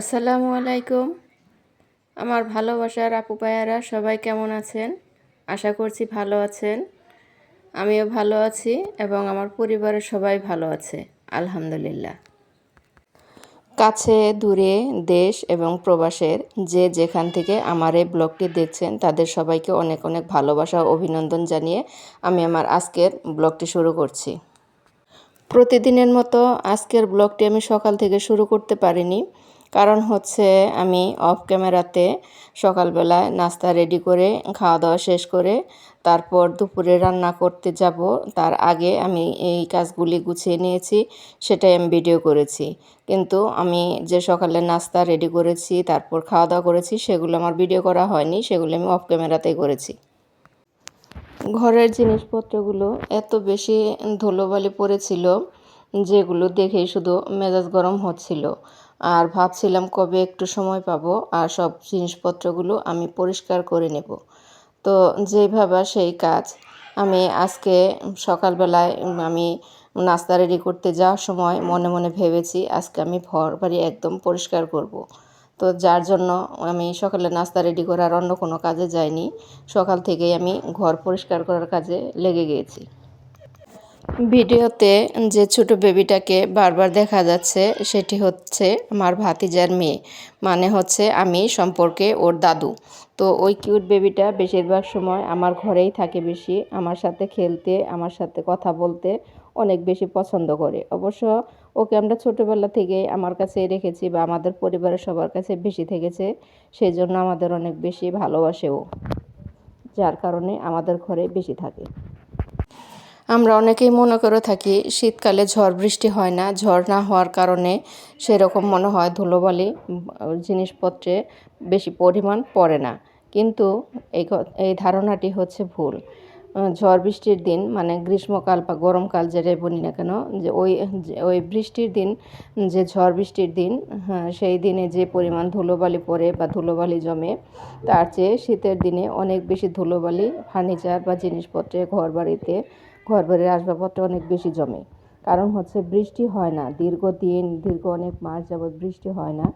আসসালামু আলাইকুম। আমার ভালোবাসার আপু পায়ারা সবাই কেমন আছেন? আশা করছি ভালো আছেন। আমিও ভালো আছি এবং আমার পরিবারের সবাই ভালো আছে, আলহামদুলিল্লাহ। কাছে, দূরে, দেশ এবং প্রবাসের যে যেখান থেকে আমার এই ব্লগটি দেখছেন, তাদের সবাইকে অনেক অনেক ভালোবাসা অভিনন্দন জানিয়ে আমি আমার আজকের ব্লগটি শুরু করছি। প্রতিদিনের মতো আজকের ব্লগটি আমি সকাল থেকে শুরু করতে পারিনি। কারণ হচ্ছে আমি অফ ক্যামেরাতে সকালবেলায় নাস্তা রেডি করে খাওয়া দাওয়া শেষ করে, তারপর দুপুরে রান্না করতে যাব। তার আগে আমি এই কাজগুলি গুছিয়ে নিয়েছি, সেটাই আমি ভিডিও করেছি। কিন্তু আমি যে সকালে নাস্তা রেডি করেছি, তারপর খাওয়া দাওয়া করেছি, সেগুলো আমার ভিডিও করা হয়নি, সেগুলো আমি অফ ক্যামেরাতেই করেছি। ঘরের জিনিসপত্রগুলো এত বেশি ধুলোবালি পড়েছিল, যেগুলো দেখেই শুধু মেজাজ গরম হচ্ছিল। আর ভাবছিলাম কবে একটু সময় পাবো আর সব জিনিসপত্রগুলো আমি পরিষ্কার করে নেব। তো যেই ভাবা সেই কাজ। আমি আজকে সকালবেলায় আমি নাস্তা রেডি করতে যাওয়ার সময় মনে মনে ভেবেছি আজকে আমি ঘর বাড়ি একদম পরিষ্কার করব। তো যার জন্য আমি সকালে নাস্তা রেডি করার অন্য কোনো কাজে যাইনি। সকাল থেকেই আমি ঘর পরিষ্কার করার কাজে লেগে গিয়েছি ভিডিওতে যে ছোট বেবিটাকে বারবার দেখা যাচ্ছে, সেটি হচ্ছে আমার ভাতিজার মেয়ে। মানে হচ্ছে আমি সম্পর্কে ওর দাদু। তো ওই কিউট বেবিটা বেশিরভাগ সময় আমার ঘরেই থাকে বেশি। আমার সাথে খেলতে, আমার সাথে কথা বলতে অনেক বেশি পছন্দ করে। অবশ্য ওকে আমরা ছোটোবেলা থেকে আমার কাছে রেখেছি বা আমাদের পরিবারের সবার কাছে বেশি থেকেছে সেই জন্য আমাদের অনেক বেশি ভালোবাসে ও যার কারণে আমাদের ঘরে বেশি থাকে। আমরা অনেকেই মনে করে থাকি শীতকালে ঝড় বৃষ্টি হয় না, ঝড় না হওয়ার কারণে সেরকম মনে হয় ধুলোবালি জিনিসপত্রে বেশি পরিমাণ পড়ে না। কিন্তু এই এই ধারণাটি হচ্ছে ভুল। ঝড় বৃষ্টির দিন মানে গ্রীষ্মকাল বা গরমকাল যেটাই বলি না কেন, যে ওই ওই বৃষ্টির দিন, যে ঝড় বৃষ্টির দিন হ্যাঁ সেই দিনে যে পরিমাণ ধুলোবালি পড়ে বা ধুলোবালি জমে, তার চেয়ে শীতের দিনে অনেক বেশি ধুলোবালি, ফার্নিচার বা জিনিসপত্রে ঘর বাড়িতে ঘর বাড়ির আসবাবপত্র অনেক বেশি জমে। কারণ হচ্ছে বৃষ্টি হয় না, দীর্ঘদিন, দীর্ঘ অনেক মাস যাবৎ বৃষ্টি হয় না।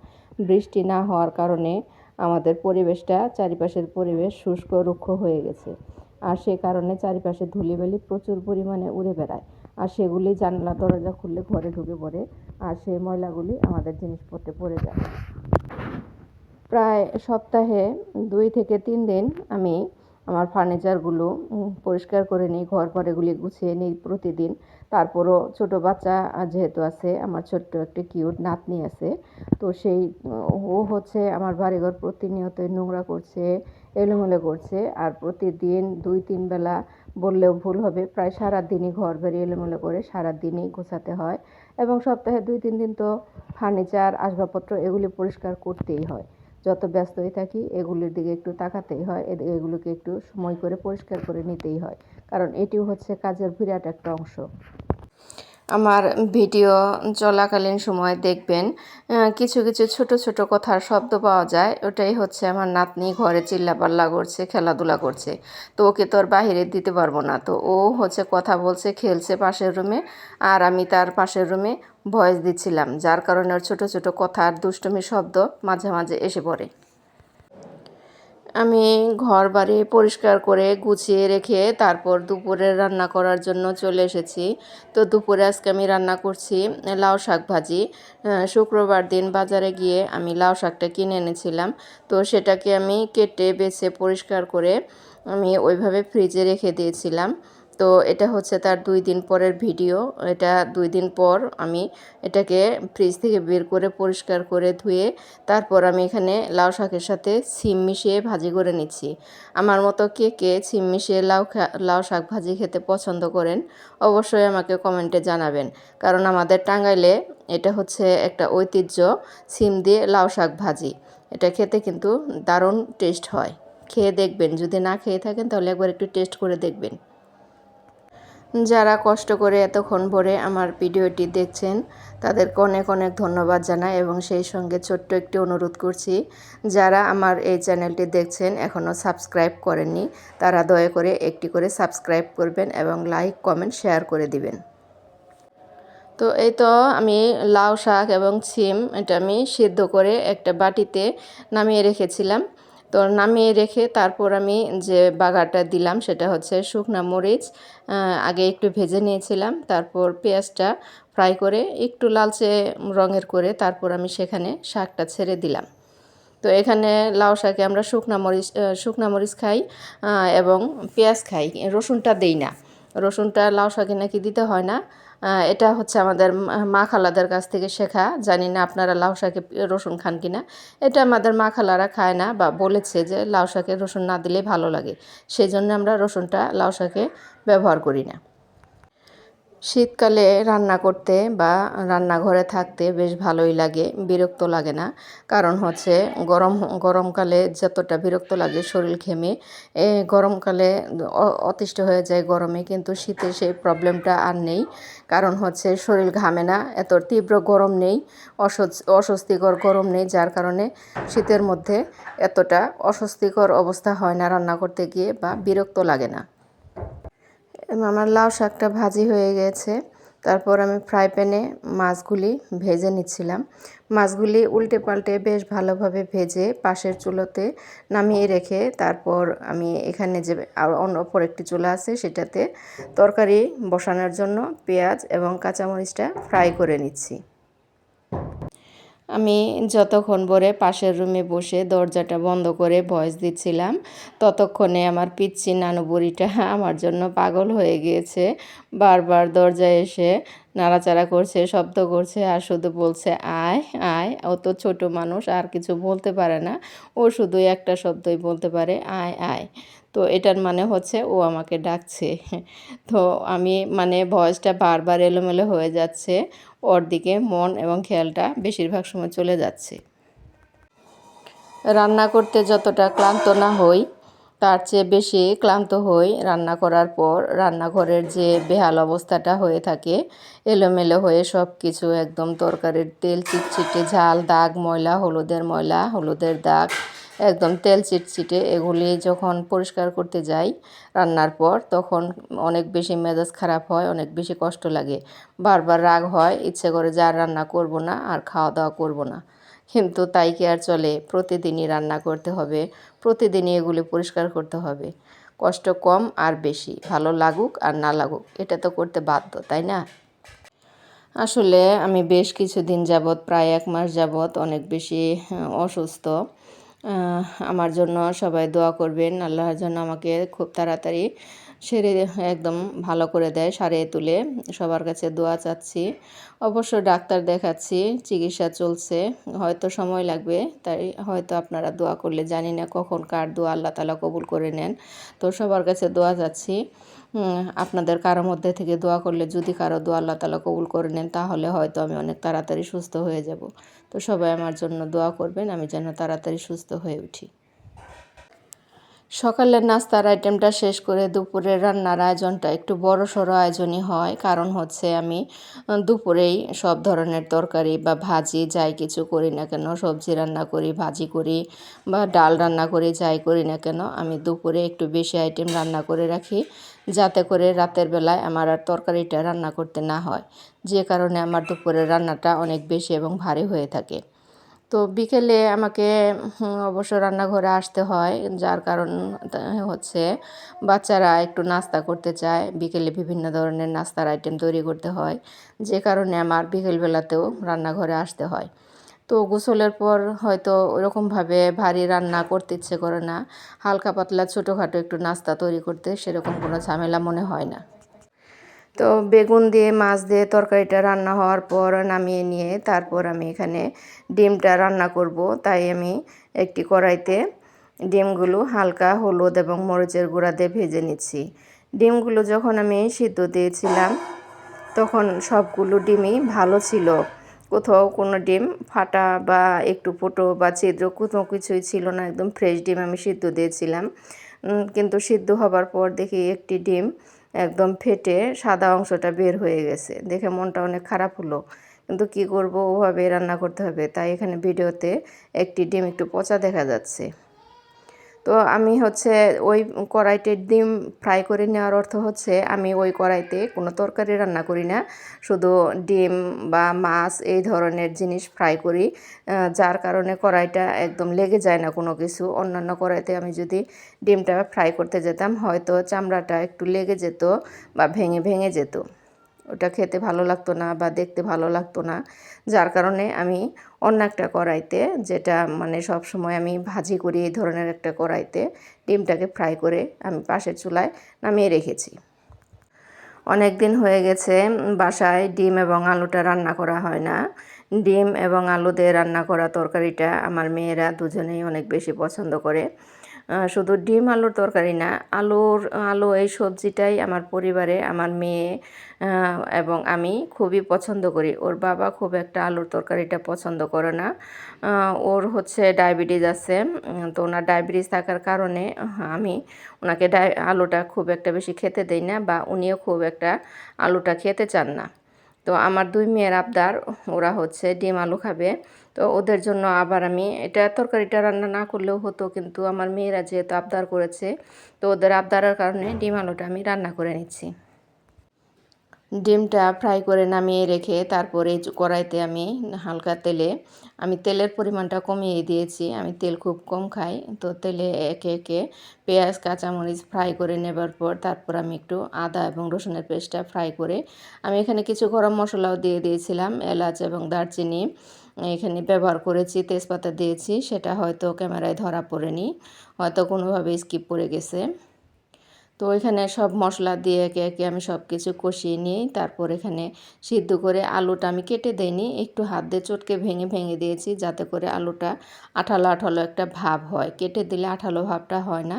বৃষ্টি না হওয়ার কারণে আমাদের পরিবেশটা, চারিপাশের পরিবেশ শুষ্ক, রুক্ষ হয়ে গেছে। আর সে কারণে চারিপাশে ধুলিবালি প্রচুর পরিমাণে উড়ে বেড়ায়। আর সেগুলি জানলা, দরজা খুললে ঘরে ঢুকে পড়ে আর সেই ময়লাগুলি আমাদের জিনিসপত্রে পড়ে যায়। প্রায় সপ্তাহে দুই থেকে তিন দিন আমি আমার ফার্নিচারগুলো পরিষ্কার করে নিই, ঘর ঘরেগুলি গুছিয়ে নিই প্রতিদিন। তারপরও ছোট বাচ্চা যেহেতু আছে, আমার ছোট্ট একটা কিউট নাতনি আছে, তো সেই, ও হচ্ছে আমার বাড়িঘর প্রতিনিয়তই নোংরা করছে এলোমেলো করছে আর প্রতিদিন দুই, তিন বেলা বললেও ভুল হবে। প্রায় সারা দিনই ঘর বাড়ি এলোমেলো করে সারা দিনই গোছাতে হয় এবং সপ্তাহে দুই, তিন দিন তো ফার্নিচার, আসবাবপত্র এগুলি পরিষ্কার করতেই হয়। যত ব্যস্তই থাকি, এগুলির দিকে একটু তাকাতেই হয় এগুলোকে একটু সময় করে পরিষ্কার করে নিতেই হয়। কারণ এটিও হচ্ছে কাজের বিরাট একটা অংশ। আমার ভিডিও চলাকালীন সময় দেখবেন কিছু কিছু ছোট ছোট কথার শব্দ পাওয়া যায়। ওটাই হচ্ছে আমার নাতনি ঘরে চিল্লাপাল্লা করছে, খেলাধুলা করছে। তো ওকে তো আর বাহিরে দিতে পারব না। তো ও হচ্ছে কথা বলছে, খেলছে পাশের রুমে আর আমি তার পাশের রুমে ভয়েস দিচ্ছিলাম, যার কারণে ওর ছোটো ছোটো কথার দুষ্টমি শব্দ মাঝে মাঝে এসে পড়ে। আমি ঘর বাড়ি পরিষ্কার করে গুছিয়ে রেখে তারপর দুপুরে রান্না করার জন্য চলে এসেছি। তো দুপুরে আজকে আমি রান্না করছি লাউ শাক ভাজি। শুক্রবার দিন বাজারে গিয়ে আমি লাউ শাকটা কিনে এনেছিলাম। তো সেটাকে আমি কেটে বেছে পরিষ্কার করে আমি ওইভাবে ফ্রিজে রেখে দিয়েছিলাম। তো এটা হচ্ছে তার দুই দিন পরের ভিডিও। এটা দুই দিন পর আমি এটাকে ফ্রিজ থেকে বের করে পরিষ্কার করে ধুয়ে তারপর আমি এখানে লাউ শাকের সাথে সিম মিশিয়ে ভাজি করে নিচ্ছি। আমার মতো কে কে সিম মিশিয়ে লাউ লাউ শাক ভাজি খেতে পছন্দ করেন অবশ্যই আমাকে কমেন্টে জানাবেন। কারণ আমাদের টাঙ্গাইলে এটা হচ্ছে একটা ঐতিহ্য, সিম দিয়ে লাউ শাক ভাজি। এটা খেতে কিন্তু দারুণ টেস্ট হয়। খেয়ে দেখবেন। যদি না খেয়ে থাকেন তাহলে একবার একটু টেস্ট করে দেখবেন। যারা কষ্ট করে এতক্ষণ ভরে আমার ভিডিওটি দেখছেন, তাদেরকে অনেক অনেক ধন্যবাদ জানাই এবং সেই সঙ্গে ছোট্ট একটি অনুরোধ করছি, যারা আমার এই চ্যানেলটি দেখছেন এখনও সাবস্ক্রাইব করেননি, তারা দয়া করে একটি করে সাবস্ক্রাইব করবেন এবং লাইক, কমেন্ট, শেয়ার করে দিবেন। তো এই তো আমি লাউ শাক এবং সিম এটা আমি সিদ্ধ করে একটা বাটিতে নামিয়ে রেখেছিলাম। তো নামিয়ে রেখে তারপর আমি যে বাগারটা দিলাম সেটা হচ্ছে শুকনা মরিচ আগে একটু ভেজে নিয়েছিলাম, তারপর পেঁয়াজটা ফ্রাই করে একটু লালচে রঙের করে তারপর আমি সেখানে শাকটা ছেড়ে দিলাম। তো এখানে লাউ শাকে আমরা শুকনা মরিচ শুকনা মরিচ খাই এবং পেঁয়াজ খাই, রসুনটা দেই না। রসুনটা লাউ শাকে নাকি দিতে হয় না এটা হচ্ছে আমাদের মা- খালাদের কাছ থেকে শেখা। জানি না আপনারা লাউ শাকে রসুন খান কি না এটা আমাদের মা খালারা খায় না বা বলেছে যে লাউ শাকে রসুন না দিলে ভালো লাগে। সেই জন্য আমরা রসুনটা লাউ শাকে ব্যবহার করি না। শীতকালে রান্না করতে বা রান্নাঘরে থাকতে বেশ ভালোই লাগে, বিরক্ত লাগে না। কারণ হচ্ছে গরম, গরমকালে যতটা বিরক্ত লাগে শরীর ঘেমে গরমকালে অতিষ্ঠ হয়ে যায় গরমে, কিন্তু শীতে সেই প্রবলেমটা আর নেই। কারণ হচ্ছে শরীর ঘামে না, এত তীব্র গরম নেই অস্বস্তি অস্বস্তিকর গরম নেই, যার কারণে শীতের মধ্যে এতটা অস্বস্তিকর অবস্থা হয় না রান্না করতে গিয়ে বা বিরক্ত লাগে না। আমার লাউ শাকটা ভাজি হয়ে গেছে। তারপর আমি ফ্রাই প্যানে মাছগুলি ভেজে নিচ্ছিলাম। মাছগুলি উল্টে পাল্টে বেশ ভালোভাবে ভেজে পাশের চুলোতে নামিয়ে রেখে তারপর আমি এখানে যে আর অন্য অপর একটি চুলা আছে সেটাতে তরকারি বসানোর জন্য পেঁয়াজ এবং কাঁচামরিচটা ফ্রাই করে নিচ্ছি। আমি যতক্ষণ ভরে পাশের রুমে বসে দরজাটা বন্ধ করে ভয়েস দিচ্ছিলাম, ততক্ষণে আমার পিচ্ছি নানু বুড়িটা আমার জন্য পাগল হয়ে গিয়েছে। বারবার দরজায় এসে নাড়াচাড়া করছে, শব্দ করছে আর শুধু বলছে, আয় আয়। ও তো ছোট মানুষ, আর কিছু বলতে পারে না। ও শুধু একটা শব্দই বলতে পারে, আয় আয়। তো এটার মানে হচ্ছে ও আমাকে ডাকছে। তো আমি মানে ভয়েসটা বারবার এলোমেলো হয়ে যাচ্ছে। ওর দিকে মন এবং খেয়ালটা বেশিরভাগ সময় চলে যাচ্ছে। রান্না করতে যতটা ক্লান্ত না হই তার চেয়ে বেশি ক্লান্ত হই রান্না করার পর রান্নাঘরের যে বেহাল অবস্থাটা হয়ে থাকে, এলোমেলো হয়ে সব কিছু একদম তরকারির তেল চিটচিটে, ঝাল, দাগ, ময়লা, হলুদের ময়লা, হলুদের দাগ, একদম তেল চিটচিটে এগুলি যখন পরিষ্কার করতে যাই রান্নার পর তখন অনেক বেশি মেজাজ খারাপ হয়, অনেক বেশি কষ্ট লাগে। বারবার রাগ হয়, ইচ্ছে করে যা রান্না করব না, আর খাওয়া দাওয়া করব না। কিন্তু তাই কি আর চলে? প্রতিদিনই রান্না করতে হবে, প্রতিদিনই এগুলি পরিষ্কার করতে হবে। কষ্ট কম আর বেশি, ভালো লাগুক আর না লাগুক, এটা তো করতে বাধ্য, তাই না? আসলে আমি বেশ কিছুদিন যাবৎ, প্রায় এক মাস যাবৎ অনেক বেশি অসুস্থ। আমার জন্য সবাই দোয়া করবেন, আল্লাহর জন্য আমাকে খুব তাড়াতাড়ি সেরে একদম ভালো করে দেয়, সারিয়ে তুলে। সবার কাছে দোয়া চাচ্ছি। অবশ্য ডাক্তার দেখাচ্ছি, চিকিৎসা চলছে, হয়তো সময় লাগবে, তাই হয়তো আপনারা দোয়া করলে, জানি না কখন কার দোয়া আল্লাহ তালা কবুল করে নেন। তো সবার কাছে দোয়া চাচ্ছি। আপনাদের কারও মধ্যে থেকে দোয়া করলে, যদি কারও দোয়া আল্লাহ তালা কবুল করে নেন, তাহলে হয়তো আমি অনেক তাড়াতাড়ি সুস্থ হয়ে যাব। তো সবাই আমার জন্য দোয়া করবেন, আমি যেন তাড়াতাড়ি সুস্থ হয়ে উঠি। সকালের নাস্তার আইটেমটা শেষ করে দুপুরের রান্নার আয়োজনটা একটু বড় সড়ো আয়োজনই হয়। কারণ হচ্ছে আমি দুপুরেই সব ধরনের তরকারি বা ভাজি যাই কিছু করি না কেন, সবজি রান্না করি, ভাজি করি বা ডাল রান্না করি, যাই করি না কেন, আমি দুপুরে একটু বেশি আইটেম রান্না করে রাখি। যাতে করে রাতের বেলায় আমার আর তরকারিটা রান্না করতে না হয়। যে কারণে আমার দুপুরের রান্নাটা অনেক বেশি এবং ভারী হয়ে থাকে। তো বিকেলে আমাকে অবশ্য রান্নাঘরে আসতে হয়, যার কারণ হচ্ছে বাচ্চারা একটু নাস্তা করতে চায়। বিকেলে বিভিন্ন ধরনের নাস্তার আইটেম তৈরি করতে হয়, যে কারণে আমার বিকেলবেলাতেও রান্নাঘরে আসতে হয়। তো গোসলের পর হয়তো ওরকমভাবে ভারী রান্না করতে ইচ্ছে করে না, হালকা পাতলা ছোটোখাটো একটু নাস্তা তৈরি করতে সেরকম কোনো ঝামেলা মনে হয় না। তো বেগুন দিয়ে, মাছ দিয়ে তরকারিটা রান্না হওয়ার পর নামিয়ে নিয়ে তারপর আমি এখানে ডিমটা রান্না করব। তাই আমি একটি কড়াইতে ডিমগুলো হালকা হলুদ এবং মরিচের গুঁড়া দিয়ে ভেজে নিচ্ছি। ডিমগুলো যখন আমি সিদ্ধ দিয়েছিলাম, তখন সবগুলো ডিমই ভালো ছিল। কোথাও কোনো ডিম ফাটা বা একটু ফুটো বা ছিদ্র কোনো কিছুই ছিল না, একদম ফ্রেশ ডিম আমি সিদ্ধ দিয়েছিলাম। কিন্তু সিদ্ধ হবার পর দেখি একটি ডিম একদম ফেটে সাদা অংশটা বের হয়ে গেছে। দেখে মনটা অনেক খারাপ হলো। কিন্তু কি করব? ওভাবে রান্না করতে হবে। তাই এখানে ভিডিওতে একটি ডিম, একটু পচা দেখা যাচ্ছে। তো আমি হচ্ছে ওই কড়াইতে ডিম ফ্রাই করে নেওয়ার অর্থ হচ্ছে আমি ওই কড়াইতে কোনো তরকারি রান্না করি না। শুধু ডিম বা মাছ এই ধরনের জিনিস ফ্রাই করি যার কারণে কড়াইটা একদম লেগে যায় না কোনো কিছু। অন্যান্য কড়াইতে আমি যদি ডিমটা ফ্রাই করতে যেতাম, হয়তো চামড়াটা একটু লেগে যেত বা ভেঙে ভেঙে যেত। ওটা খেতে ভালো লাগতো না বা দেখতে ভালো লাগতো না। যার কারণে আমি অন্য একটা কড়াইতে, যেটা মানে সব সময় আমি ভাজি করি এই ধরনের একটা কড়াইতে, ডিমটাকে ফ্রাই করে আমি পাশের চুলায় নামিয়ে রেখেছি। অনেক দিন হয়ে গেছে, বাসায় ডিম এবং আলুটা রান্না করা হয় না। ডিম এবং আলু দিয়ে রান্না করা তরকারিটা আমার মেয়েরা দুজনেই অনেক বেশি পছন্দ করে। শুধু ডিম আলুর তরকারি না, আলুর, আলু এই সবজিটাই আমার পরিবারে, আমার মেয়ে এবং আমি খুবই পছন্দ করি। ওর বাবা খুব একটা আলুর তরকারিটা পছন্দ করে না। ওর হচ্ছে ডায়াবেটিস আছে, তো ওনার ডায়াবেটিস থাকার কারণে আমি ওনাকে আলুটা খুব একটা বেশি খেতে দেই না, বা উনিও খুব একটা আলুটা খেতে চান না। তো আমার দুই মেয়ের আবদার, ওরা হচ্ছে ডিম আলু খাবে। তো ওদের জন্য আবার আমি এটা তরকারিটা রান্না না করলেও হতো, কিন্তু আমার মেয়েরা যেহেতু আবদার করেছে, তো ওদের আবদারের কারণে ডিম আলুটা আমি রান্না করে নিচ্ছি। ডিমটা ফ্রাই করে নামিয়ে রেখে তারপরে কড়াইতে আমি হালকা তেলে, আমি তেলের পরিমাণটা কমিয়ে দিয়েছি, আমি তেল খুব কম খাই, তো তেলে একে একে পেঁয়াজ, কাঁচামরিচ ফ্রাই করে নেবার পর তারপর আমি একটু আদা এবং রসুনের পেস্টটা ফ্রাই করে, আমি এখানে কিছু গরম মশলাও দিয়ে দিয়েছিলাম, এলাচ এবং দারচিনি এখানে ব্যবহার করেছি, তেজপাতা দিয়েছি, সেটা হয়তো ক্যামেরায় ধরা পড়েনি, হয়তো কোনোভাবে স্কিপ পড়ে গেছে। তো এখানে সব মশলা দিয়ে একে একে আমি সব কিছু কষিয়ে নিই তারপর এখানে সিদ্ধ করে আলুটা আমি কেটে দেইনি, একটু হাত দিয়ে চটকে ভেঙে ভেঙে দিয়েছি যাতে করে আলুটা আঠালো আঠালো একটা ভাব হয়। কেটে দিলে আঠালো ভাবটা হয় না,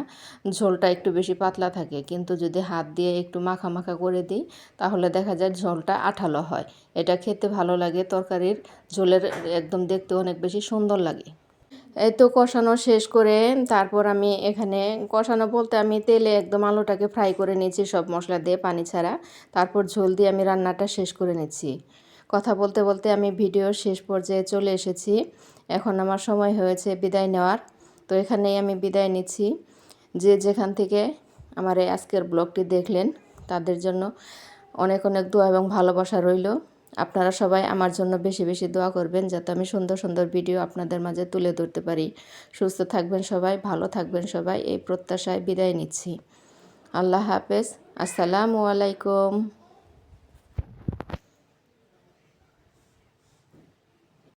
ঝোলটা একটু বেশি পাতলা থাকে। কিন্তু যদি হাত দিয়ে একটু মাখা মাখা করে দিই, তাহলে দেখা যায় ঝোলটা আঠালো হয়। এটা খেতে ভালো লাগে, তরকারির ঝোলের একদম দেখতে অনেক বেশি সুন্দর লাগে। তো কষানো শেষ করে তারপর আমি এখানে কষানো বলতে আমি তেলে একদম আলুটাকে ফ্রাই করে নিয়েছি সব মশলা দিয়ে পানি ছাড়া। তারপর ঝোল দিয়ে আমি রান্নাটা শেষ করে নিচ্ছি। কথা বলতে বলতে আমি ভিডিওর শেষ পর্যায়ে চলে এসেছি। এখন আমার সময় হয়েছে বিদায় নেওয়ার। তো এখানেই আমি বিদায় নিচ্ছি। যে যেখান থেকে আমার এই আজকের ব্লগটি দেখলেন, তাদের জন্য অনেক অনেক দোয়া এবং ভালোবাসা রইল। আপনারা সবাই আমার জন্য বেশি বেশি দোয়া করবেন যাতে আমি সুন্দর সুন্দর ভিডিও আপনাদের মাঝে তুলে ধরতে পারি। সুস্থ থাকবেন সবাই, ভালো থাকবেন সবাই, এই প্রত্যাশায় বিদায় নিচ্ছি। আল্লাহ হাফেজ। আসসালামু আলাইকুম।